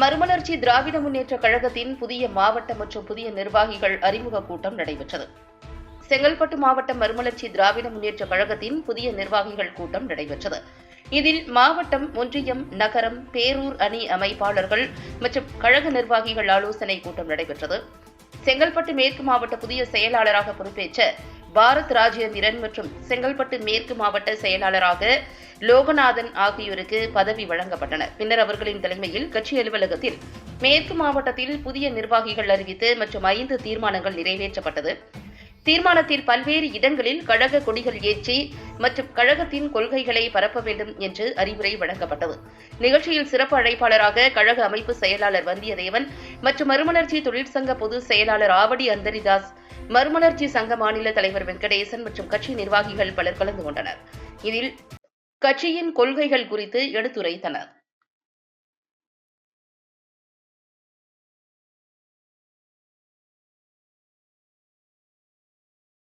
மறுமலர்ச்சி திராவிட முன்னேற்ற கழகத்தின் புதிய மாவட்ட மற்றும் புதிய நிர்வாகிகள் அறிமுக கூட்டம் நடைபெற்றது. செங்கல்பட்டு மாவட்ட மறுமலர்ச்சி திராவிட முன்னேற்ற கழகத்தின் புதிய நிர்வாகிகள் கூட்டம் நடைபெற்றது. இதில் மாவட்டம் ஒன்றியம் நகரம் பேரூர் அணி அமைப்பாளர்கள் மற்றும் கழக நிர்வாகிகள் ஆலோசனை கூட்டம் நடைபெற்றது. செங்கல்பட்டு மேற்கு மாவட்ட புதிய செயலாளராக பொறுப்பேற்ற பாரத் ராஜேந்திரன் மற்றும் செங்கல்பட்டு மேற்கு மாவட்ட செயலாளராக லோகநாதன் ஆகியோருக்கு பதவி வழங்கப்பட்டன. பின்னர் அவர்களின் தலைமையில் கட்சி அலுவலகத்தில் மேற்கு மாவட்டத்தில் புதிய நிர்வாகிகள் அறிவித்து மற்றும் ஐந்து தீர்மானங்கள் நிறைவேற்றப்பட்டது. தீர்மானத்தில் பல்வேறு இடங்களில் கழக கொடிகள் ஏற்றி மற்றும் கழகத்தின் கொள்கைகளை பரப்ப வேண்டும் என்று அறிவுரை வழங்கப்பட்டது. நிகழ்ச்சியில் சிறப்பு அழைப்பாளராக கழக அமைப்பு செயலாளர் வந்தியத்தேவன் மற்றும் மறுமலர்ச்சி தொழிற்சங்க பொது செயலாளர் ஆவடி அந்தரிதாஸ் மறுமலர்ச்சி சங்க மாநில தலைவர் வெங்கடேசன் மற்றும் கட்சி நிர்வாகிகள் பலர் கலந்து கொண்டனர். இதில் கட்சியின் கொள்கைகள் குறித்து எடுத்துரைத்தனர்.